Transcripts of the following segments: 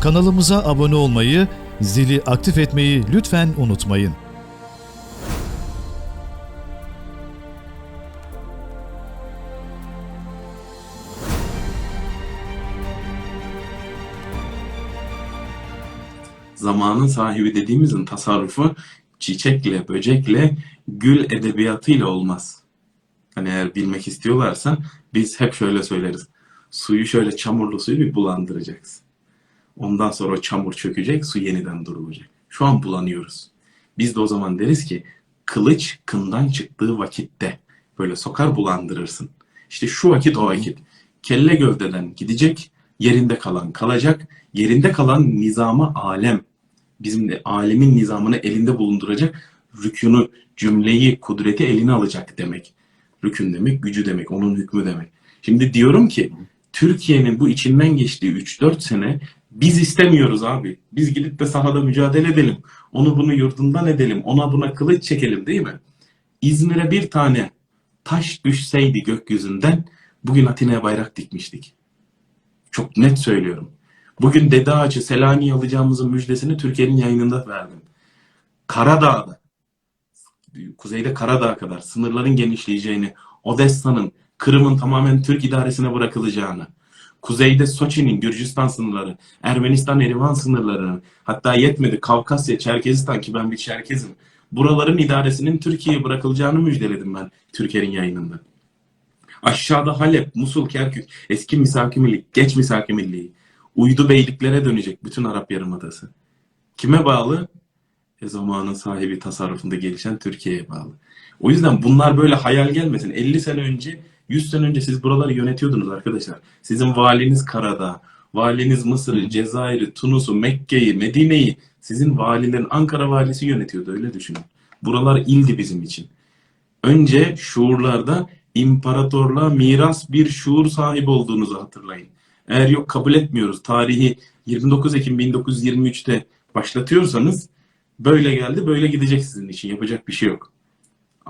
Kanalımıza abone olmayı, zili aktif etmeyi lütfen unutmayın. zamanın sahibi dediğimizin tasarrufu çiçekle, böcekle, gül edebiyatıyla olmaz. Hani eğer bilmek istiyorlarsa biz hep şöyle söyleriz. Suyu şöyle çamurlu suyu bir bulandıracaksın. Ondan sonra o çamur çökecek, su yeniden durulacak. Şu an bulanıyoruz. Biz de o zaman deriz ki kılıç kından çıktığı vakitte böyle sokar bulandırırsın. İşte şu vakit o vakit. Kelle gövdeden gidecek, yerinde kalan kalacak, yerinde kalan nizama alem bizim de alemin nizamını elinde bulunduracak rükünü, cümleyi, kudreti eline alacak demek. Rükün demek, gücü demek, onun hükmü demek. Şimdi diyorum ki Türkiye'nin bu içinden geçtiği 3-4 sene biz istemiyoruz abi. Biz gidip de sahada mücadele edelim. Onu bunu yurdundan edelim. Ona buna kılıç çekelim değil mi? İzmir'e bir tane taş düşseydi gökyüzünden bugün Atina'ya bayrak dikmiştik. Çok net söylüyorum. Bugün Dede Ağacı Selanik'i alacağımızın müjdesini Türkiye'nin yayınında verdim. Karadağ'da, kuzeyde Karadağ kadar sınırların genişleyeceğini, Odessa'nın, Kırım'ın tamamen Türk idaresine bırakılacağını, kuzeyde Soçi'nin, Gürcistan sınırları, Ermenistan, Erivan sınırlarının, hatta yetmedi Kavkasya, Çerkezistan ki ben bir Çerkezim, buraların idaresinin Türkiye'ye bırakılacağını müjdeledim ben Türkiye'nin yayınında. Aşağıda Halep, Musul, Kerkük, eski misakimillik, geç misakimilliği, uydu beyliklere dönecek bütün Arap Yarımadası. Kime bağlı? E zamanın sahibi tasarrufunda gelişen Türkiye'ye bağlı. O yüzden bunlar böyle hayal gelmesin. 50 sene önce, 100 sene önce siz buraları yönetiyordunuz arkadaşlar. Sizin valiniz Karadağ, valiniz Mısır'ı, Cezayir'i, Tunus'u, Mekke'yi, Medine'yi sizin valilerin Ankara valisi yönetiyordu öyle düşünün. Buralar ildi bizim için. Önce şuurlarda imparatorluğa miras bir şuur sahibi olduğunuzu hatırlayın. Eğer yok kabul etmiyoruz tarihi 29 Ekim 1923'te başlatıyorsanız böyle geldi böyle gidecek sizin için yapacak bir şey yok.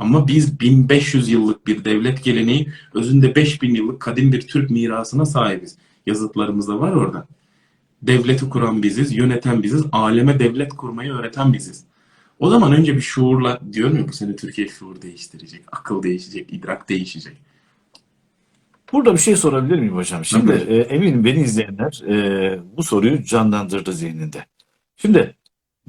Ama biz 1500 yıllık bir devlet geleneği özünde 5000 yıllık kadim bir Türk mirasına sahibiz. Yazıtlarımız da var orada. Devleti kuran biziz, yöneten biziz, aleme devlet kurmayı öğreten biziz. O zaman önce bir şuurla diyorum ya bu sene Türkiye şuur değiştirecek, akıl değişecek, idrak değişecek. Burada bir şey sorabilir miyim hocam? Şimdi e, eminim beni izleyenler e, bu soruyu canlandırdı zihninde. Şimdi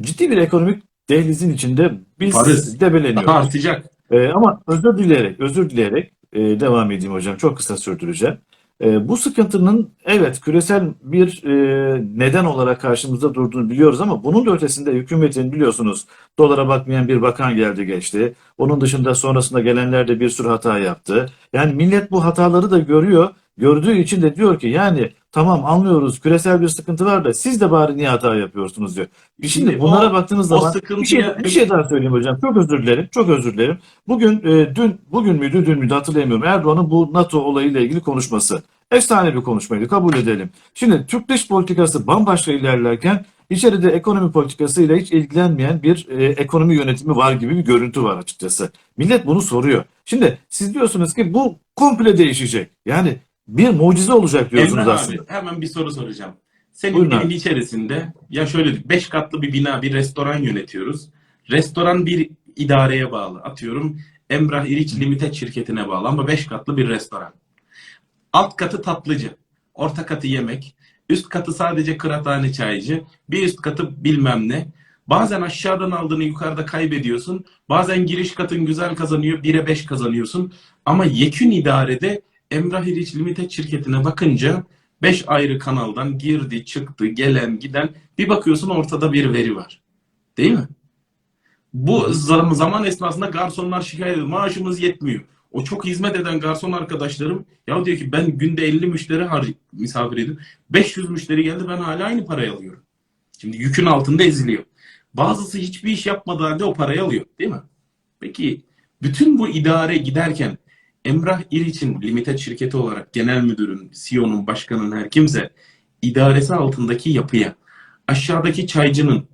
ciddi bir ekonomik dehlizin içinde biz Varız. debeleniyoruz. Artacak. E, ama özür dileyerek, özür dileyerek e, devam edeyim hocam. Çok kısa sürdüreceğim. E, bu sıkıntının evet küresel bir e, neden olarak karşımızda durduğunu biliyoruz ama bunun da ötesinde hükümetin biliyorsunuz dolara bakmayan bir bakan geldi geçti. Onun dışında sonrasında gelenler de bir sürü hata yaptı. Yani millet bu hataları da görüyor. Gördüğü için de diyor ki yani tamam anlıyoruz küresel bir sıkıntı var da siz de bari niye hata yapıyorsunuz diyor. Şimdi Şimdi bunlara o- baktığınız o zaman bir şey, bir şey daha söyleyeyim hocam. Çok özür dilerim. Çok özür dilerim. Bugün e, dün bugün müydü dün müydü hatırlayamıyorum. Erdoğan'ın bu NATO olayıyla ilgili konuşması. Efsane bir konuşmaydı kabul edelim. Şimdi Türk dış politikası bambaşka ilerlerken içeride ekonomi politikasıyla hiç ilgilenmeyen bir e, ekonomi yönetimi var gibi bir görüntü var açıkçası. Millet bunu soruyor. Şimdi siz diyorsunuz ki bu komple değişecek. Yani bir mucize olacak diyorsunuz Emrah aslında. abi hemen bir soru soracağım. Senin Buyurun evin abi. içerisinde ya şöyle beş katlı bir bina bir restoran yönetiyoruz. Restoran bir idareye bağlı. Atıyorum Emrah İriç Limited şirketine bağlı ama beş katlı bir restoran. Alt katı tatlıcı, orta katı yemek, üst katı sadece kıraathane çaycı, bir üst katı bilmem ne. Bazen aşağıdan aldığını yukarıda kaybediyorsun. Bazen giriş katın güzel kazanıyor, 1'e 5 kazanıyorsun. Ama yekün idarede Emrah İriç Limited şirketine bakınca 5 ayrı kanaldan girdi, çıktı, gelen, giden bir bakıyorsun ortada bir veri var. Değil mi? Bu zam- zaman esnasında garsonlar şikayet ediyor. Maaşımız yetmiyor. O çok hizmet eden garson arkadaşlarım ya diyor ki ben günde 50 müşteri misafir edip 500 müşteri geldi ben hala aynı parayı alıyorum. Şimdi yükün altında eziliyor. Bazısı hiçbir iş yapmadığı halde o parayı alıyor değil mi? Peki bütün bu idare giderken Emrah İriç'in limited şirketi olarak genel müdürün, CEO'nun, başkanın her kimse idaresi altındaki yapıya, aşağıdaki çaycının,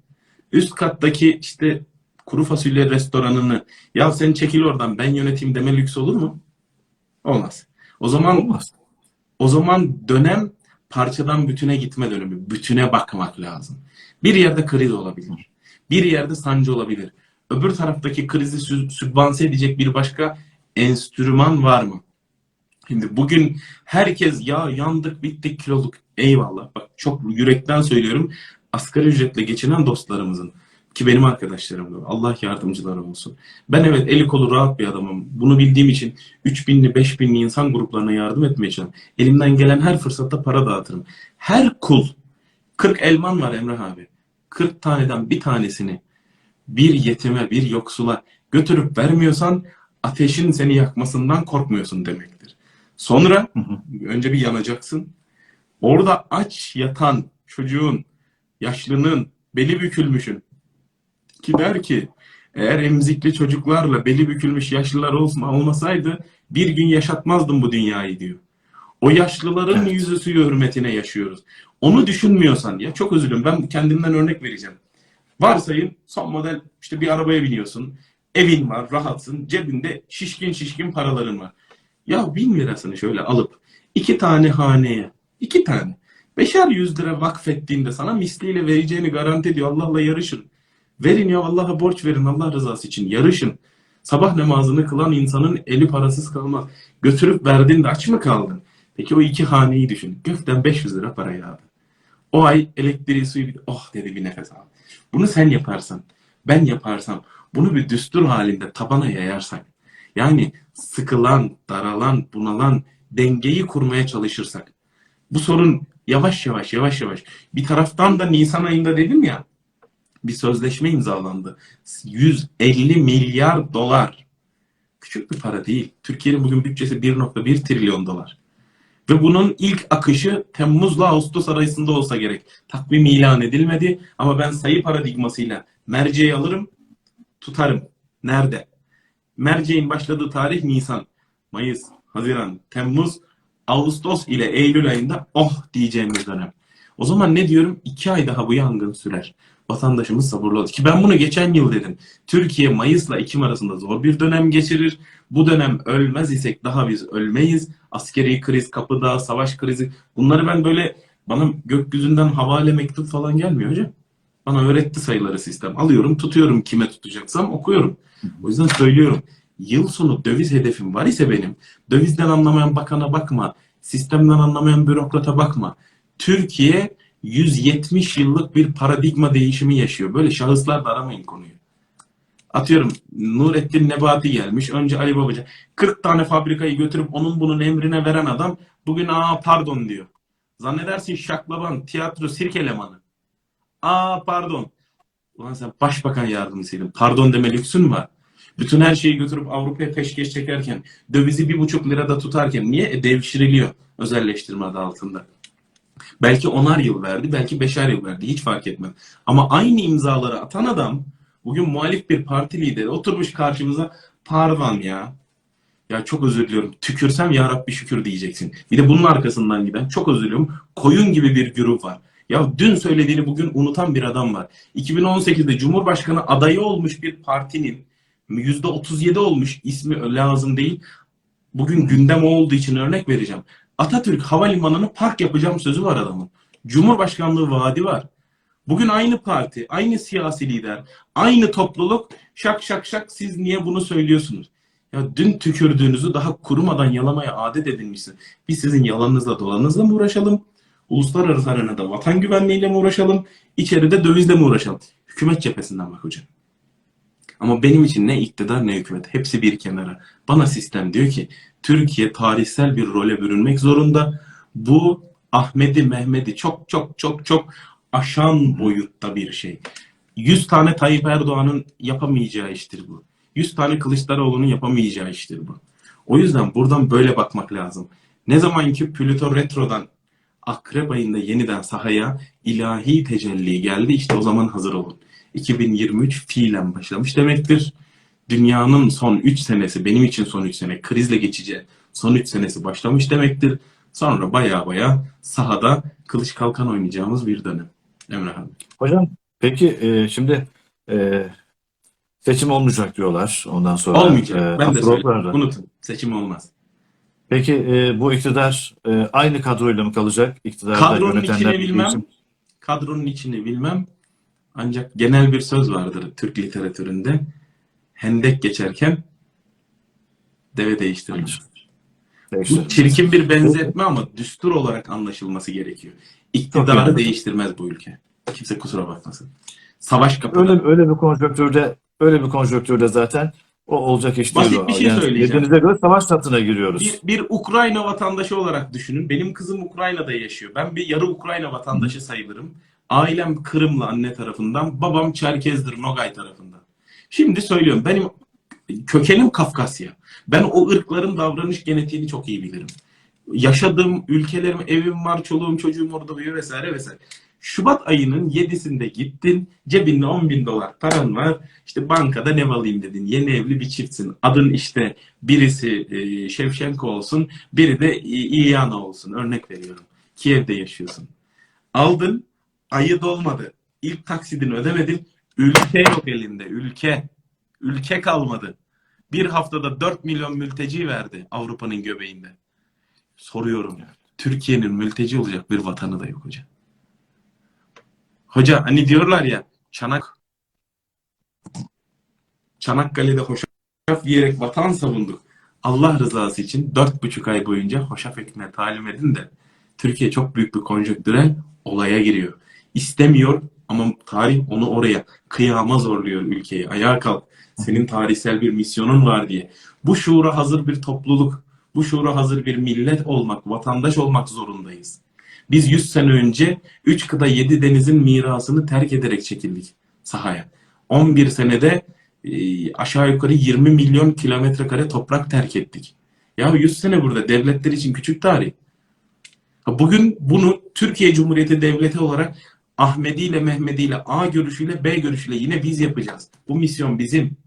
üst kattaki işte kuru fasulye restoranını ya sen çekil oradan ben yöneteyim deme lüks olur mu? Olmaz. O zaman Olmaz. o zaman dönem parçadan bütüne gitme dönemi. Bütüne bakmak lazım. Bir yerde kriz olabilir. Bir yerde sancı olabilir. Öbür taraftaki krizi sü- sübvanse edecek bir başka enstrüman var mı? Şimdi bugün herkes ya yandık bittik kiloluk. Eyvallah. Bak çok yürekten söylüyorum. Asgari ücretle geçinen dostlarımızın ki benim arkadaşlarım da Allah yardımcıları olsun. Ben evet eli kolu rahat bir adamım. Bunu bildiğim için 3000'li 5000'li insan gruplarına yardım etmeye çalışıyorum. Elimden gelen her fırsatta para dağıtırım. Her kul 40 elman var Emrah abi. 40 taneden bir tanesini bir yetime, bir yoksula götürüp vermiyorsan ateşin seni yakmasından korkmuyorsun demektir. Sonra Hı hı. önce bir yanacaksın. Orada aç yatan çocuğun, yaşlının, beli bükülmüşün ki der ki eğer emzikli çocuklarla beli bükülmüş yaşlılar olma, olmasaydı bir gün yaşatmazdım bu dünyayı diyor. O yaşlıların Evet. yüzü suyu hürmetine yaşıyoruz. Onu düşünmüyorsan ya çok üzülüm ben kendimden örnek vereceğim. Varsayın son model işte bir arabaya biniyorsun. Evin var, rahatsın. Cebinde şişkin şişkin paraların var. Ya bin lirasını şöyle alıp iki tane haneye, iki tane, beşer yüz lira vakfettiğinde sana misliyle vereceğini garanti ediyor. Allah'la yarışın. Verin ya Allah'a borç verin Allah rızası için. Yarışın. Sabah namazını kılan insanın eli parasız kalmaz. Götürüp verdiğinde aç mı kaldın? Peki o iki haneyi düşün. Gökten 500 lira para yağdı. O ay elektriği suyu oh dedi bir nefes al. Bunu sen yaparsan, ben yaparsam, bunu bir düstur halinde tabana yayarsak, yani sıkılan, daralan, bunalan dengeyi kurmaya çalışırsak, bu sorun yavaş yavaş, yavaş yavaş. Bir taraftan da Nisan ayında dedim ya, bir sözleşme imzalandı. 150 milyar dolar. Küçük bir para değil. Türkiye'nin bugün bütçesi 1.1 trilyon dolar. Ve bunun ilk akışı Temmuz'la Ağustos arasında olsa gerek. Takvim ilan edilmedi ama ben sayı paradigmasıyla merceği alırım, tutarım. Nerede? Merceğin başladığı tarih Nisan, Mayıs, Haziran, Temmuz, Ağustos ile Eylül ayında oh diyeceğimiz dönem. O zaman ne diyorum? İki ay daha bu yangın sürer. Vatandaşımız sabırlı olsun. Ki ben bunu geçen yıl dedim. Türkiye Mayıs'la Ekim arasında zor bir dönem geçirir. Bu dönem ölmez isek daha biz ölmeyiz. Askeri kriz, kapıda, savaş krizi. Bunları ben böyle bana gökyüzünden havale mektup falan gelmiyor hocam. Bana öğretti sayıları sistem. Alıyorum, tutuyorum kime tutacaksam okuyorum. O yüzden söylüyorum. Yıl sonu döviz hedefim var ise benim, dövizden anlamayan bakana bakma, sistemden anlamayan bürokrata bakma. Türkiye 170 yıllık bir paradigma değişimi yaşıyor. Böyle şahıslar da aramayın konuyu. Atıyorum Nurettin Nebati gelmiş. Önce Ali Babacan. 40 tane fabrikayı götürüp onun bunun emrine veren adam bugün aa pardon diyor. Zannedersin şaklaban, tiyatro, sirk elemanı. Aa pardon. Ulan sen başbakan yardımcısıydın. Pardon deme lüksün var? Bütün her şeyi götürüp Avrupa'ya peşkeş çekerken, dövizi bir buçuk lirada tutarken niye? E, devşiriliyor özelleştirme adı altında. Belki onar yıl verdi, belki beşer yıl verdi. Hiç fark etmez. Ama aynı imzaları atan adam bugün muhalif bir parti lideri oturmuş karşımıza pardon ya. Ya çok özür diliyorum. Tükürsem ya Rabbi şükür diyeceksin. Bir de bunun arkasından giden çok özür diliyorum. Koyun gibi bir güruh var. Ya dün söylediğini bugün unutan bir adam var. 2018'de Cumhurbaşkanı adayı olmuş bir partinin %37 olmuş ismi lazım değil. Bugün gündem olduğu için örnek vereceğim. Atatürk Havalimanı'nı park yapacağım sözü var adamın. Cumhurbaşkanlığı vaadi var. Bugün aynı parti, aynı siyasi lider, aynı topluluk şak şak şak siz niye bunu söylüyorsunuz? Ya dün tükürdüğünüzü daha kurumadan yalamaya adet edinmişsiniz. Biz sizin yalanınızla dolanınızla mı uğraşalım? Uluslararası arenada vatan güvenliğiyle mi uğraşalım? İçeride dövizle mi uğraşalım? Hükümet cephesinden bak hocam. Ama benim için ne iktidar ne hükümet. Hepsi bir kenara. Bana sistem diyor ki Türkiye tarihsel bir role bürünmek zorunda. Bu Ahmet'i Mehmet'i çok çok çok çok aşan boyutta bir şey. 100 tane Tayyip Erdoğan'ın yapamayacağı iştir bu. 100 tane Kılıçdaroğlu'nun yapamayacağı iştir bu. O yüzden buradan böyle bakmak lazım. Ne zaman ki Plüto Retro'dan Akrep ayında yeniden sahaya ilahi tecelli geldi işte o zaman hazır olun. 2023 fiilen başlamış demektir. Dünyanın son 3 senesi, benim için son 3 sene, krizle geçici son 3 senesi başlamış demektir. Sonra baya baya sahada kılıç kalkan oynayacağımız bir dönem. Emre abi. Hocam peki e, şimdi e, seçim olmayacak diyorlar ondan sonra. Olmayacak. e, ben de söyleyeyim. Unutun. Seçim olmaz. Peki e, bu iktidar e, aynı kadroyla mı kalacak? İktidarda Kadronun yönetenler içini bilmem. değişim- Kadronun içini bilmem. Ancak genel bir söz vardır Türk literatüründe. Hendek geçerken deve değiştirilmez. Bu çirkin bir benzetme ama düstur olarak anlaşılması gerekiyor. Çok İktidarı iyi. değiştirmez bu ülke. Kimse kusura bakmasın. Savaş kapıda. Öyle öyle bir konjonktürde öyle bir konjonktürde zaten o olacak iş değil. Basit bir şey söyleyeceğim. Dediğinize göre savaş satına giriyoruz. Bir, bir Ukrayna vatandaşı olarak düşünün. Benim kızım Ukrayna'da yaşıyor. Ben bir yarı Ukrayna vatandaşı sayılırım. Ailem Kırımlı anne tarafından, babam Çerkezdir Nogay tarafından. Şimdi söylüyorum benim kökenim Kafkasya. Ben o ırkların davranış genetiğini çok iyi bilirim. Yaşadığım ülkelerim, evim var, çoluğum, çocuğum orada büyüyor vesaire vesaire. Şubat ayının 7'sinde gittin, cebinde 10 bin dolar paran var. İşte bankada ne alayım dedin. Yeni evli bir çiftsin. Adın işte birisi e, Şevşenko olsun, biri de İ- İlyana olsun. Örnek veriyorum. Kiev'de yaşıyorsun. Aldın, ayı dolmadı. İlk taksidini ödemedin. Ülke yok elinde, ülke. Ülke kalmadı. Bir haftada 4 milyon mülteci verdi Avrupa'nın göbeğinde. Soruyorum. Türkiye'nin mülteci olacak bir vatanı da yok hoca. Hoca hani diyorlar ya Çanak Çanakkale'de hoşaf yiyerek vatan savunduk. Allah rızası için dört buçuk ay boyunca hoşaf ekmeğe talim edin de Türkiye çok büyük bir konjonktürel olaya giriyor. İstemiyor ama tarih onu oraya kıyama zorluyor ülkeyi. Ayağa kalk. Senin tarihsel bir misyonun var diye. Bu şuura hazır bir topluluk, bu şuura hazır bir millet olmak, vatandaş olmak zorundayız. Biz 100 sene önce 3 kıta 7 denizin mirasını terk ederek çekildik sahaya. 11 senede e, aşağı yukarı 20 milyon kilometre kare toprak terk ettik. Ya 100 sene burada devletler için küçük tarih. Bugün bunu Türkiye Cumhuriyeti Devleti olarak Ahmedi ile Mehmedi ile A görüşüyle B görüşüyle yine biz yapacağız. Bu misyon bizim.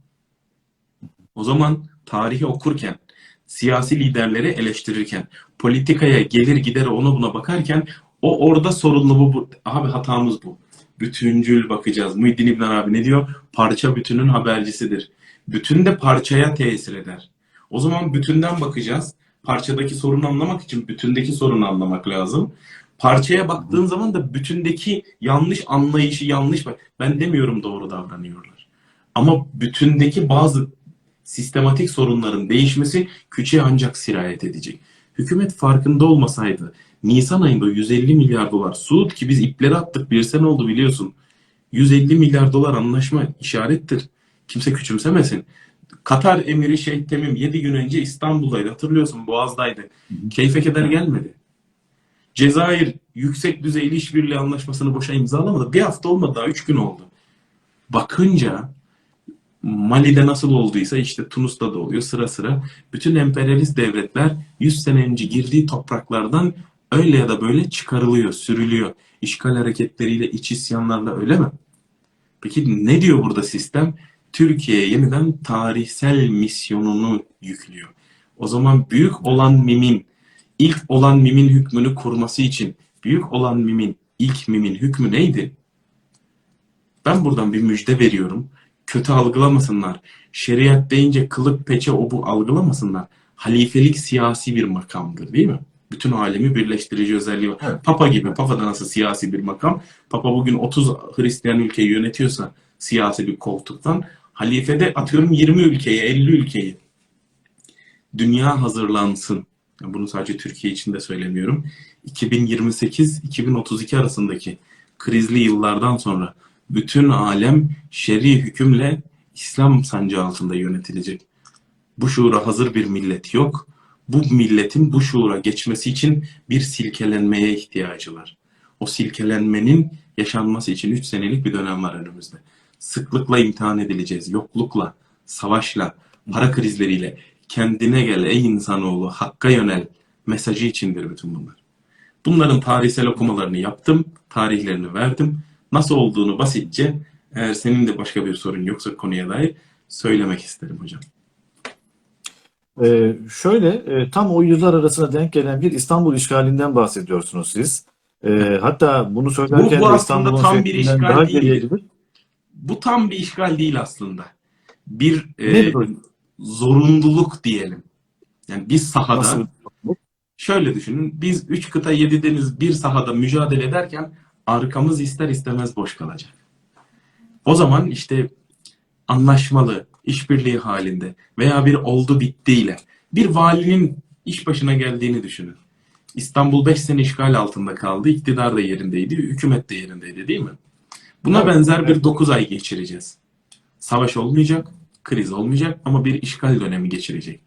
O zaman tarihi okurken, siyasi liderleri eleştirirken, politikaya gelir gider ona buna bakarken o orada sorunlu bu, bu. Abi hatamız bu. Bütüncül bakacağız. Muhyiddin İbn Arabi ne diyor? Parça bütünün habercisidir. Bütün de parçaya tesir eder. O zaman bütünden bakacağız. Parçadaki sorunu anlamak için bütündeki sorunu anlamak lazım. Parçaya baktığın zaman da bütündeki yanlış anlayışı yanlış bak. Ben demiyorum doğru davranıyorlar. Ama bütündeki bazı sistematik sorunların değişmesi küçüğe ancak sirayet edecek. Hükümet farkında olmasaydı Nisan ayında 150 milyar dolar Suud ki biz ipleri attık bir sene oldu biliyorsun. 150 milyar dolar anlaşma işarettir. Kimse küçümsemesin. Katar emiri Şeyh Temim 7 gün önce İstanbul'daydı hatırlıyorsun Boğaz'daydı. Keyfe keder gelmedi. Cezayir yüksek düzeyli işbirliği anlaşmasını boşa imzalamadı. Bir hafta olmadı daha 3 gün oldu. Bakınca Mali'de nasıl olduysa işte Tunus'ta da oluyor sıra sıra. Bütün emperyalist devletler 100 sene önce girdiği topraklardan öyle ya da böyle çıkarılıyor, sürülüyor. İşgal hareketleriyle, iç isyanlarla öyle mi? Peki ne diyor burada sistem? Türkiye'ye yeniden tarihsel misyonunu yüklüyor. O zaman büyük olan mimin, ilk olan mimin hükmünü kurması için büyük olan mimin, ilk mimin hükmü neydi? Ben buradan bir müjde veriyorum. Kötü algılamasınlar. Şeriat deyince kılık peçe o bu algılamasınlar. Halifelik siyasi bir makamdır değil mi? Bütün alemi birleştirici özelliği var. Evet. Papa gibi. Papa da nasıl siyasi bir makam. Papa bugün 30 Hristiyan ülkeyi yönetiyorsa siyasi bir koltuktan. Halife de atıyorum 20 ülkeyi, 50 ülkeyi. Dünya hazırlansın. Bunu sadece Türkiye için de söylemiyorum. 2028-2032 arasındaki krizli yıllardan sonra bütün alem şer'i hükümle İslam sancağı altında yönetilecek. Bu şuura hazır bir millet yok. Bu milletin bu şuura geçmesi için bir silkelenmeye ihtiyacı var. O silkelenmenin yaşanması için 3 senelik bir dönem var önümüzde. Sıklıkla imtihan edileceğiz. Yoklukla, savaşla, para krizleriyle. Kendine gel ey insanoğlu, hakka yönel mesajı içindir bütün bunlar. Bunların tarihsel okumalarını yaptım, tarihlerini verdim. Nasıl olduğunu basitçe, eğer senin de başka bir sorun yoksa konuya dair söylemek isterim hocam. Ee, şöyle e, tam o yıllar arasına denk gelen bir İstanbul işgalinden bahsediyorsunuz siz. Ee, hatta bunu söylerken Bu- bu de İstanbul'un tam bir işgal daha değil. Bu tam bir işgal değil aslında. Bir e, zorunluluk diyelim. Yani biz sahada nasıl Şöyle düşünün. Biz 3 kıta 7 deniz bir sahada mücadele ederken arkamız ister istemez boş kalacak. O zaman işte anlaşmalı, işbirliği halinde veya bir oldu bittiyle bir valinin iş başına geldiğini düşünün. İstanbul 5 sene işgal altında kaldı. iktidar da yerindeydi, hükümet de yerindeydi değil mi? Buna benzer bir evet. 9 ay geçireceğiz. Savaş olmayacak, kriz olmayacak ama bir işgal dönemi geçirecek.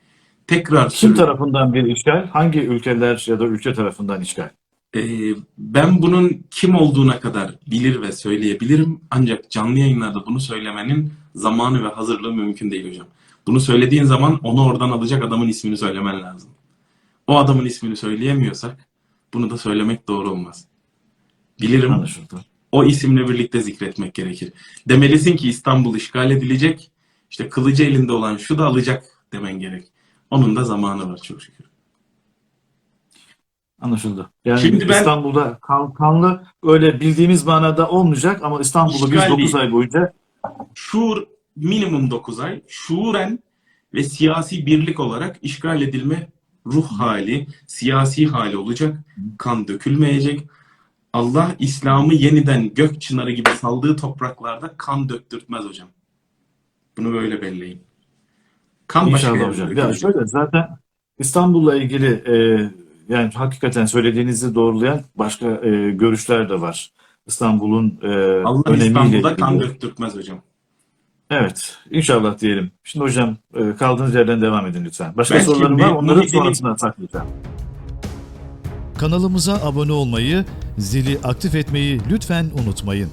Tekrar Kim tarafından bir işgal? Hangi ülkeler ya da ülke tarafından işgal? Ee, ben bunun kim olduğuna kadar bilir ve söyleyebilirim. Ancak canlı yayınlarda bunu söylemenin zamanı ve hazırlığı mümkün değil hocam. Bunu söylediğin zaman onu oradan alacak adamın ismini söylemen lazım. O adamın ismini söyleyemiyorsak bunu da söylemek doğru olmaz. Bilirim. Anlaşıldı. O isimle birlikte zikretmek gerekir. Demelisin ki İstanbul işgal edilecek. İşte kılıcı elinde olan şu da alacak demen gerek. Onun da zamanı var çok şükür. Anlaşıldı. Yani Şimdi ben- İstanbul'da kan, kanlı öyle bildiğimiz manada olmayacak ama İstanbul'da biz İşgal 9 değil. ay boyunca şuur minimum 9 ay, şuuren ve siyasi birlik olarak işgal edilme ruh hali, siyasi hali olacak. Kan dökülmeyecek. Allah İslam'ı yeniden gök çınarı gibi saldığı topraklarda kan döktürtmez hocam. Bunu böyle belleyin. Kan İnşallah hocam. Ya şöyle zaten İstanbul'la ilgili e, yani hakikaten söylediğinizi doğrulayan başka e, görüşler de var. İstanbul'un e, Allah önemiyle İstanbul'da kan döktürtmez hocam. Evet. İnşallah diyelim. Şimdi hocam e, kaldığınız yerden devam edin lütfen. Başka Ben sorularım var. Onları Muhyiddin'in- sonrasına saklayacağım. Kanalımıza abone olmayı, zili aktif etmeyi lütfen unutmayın.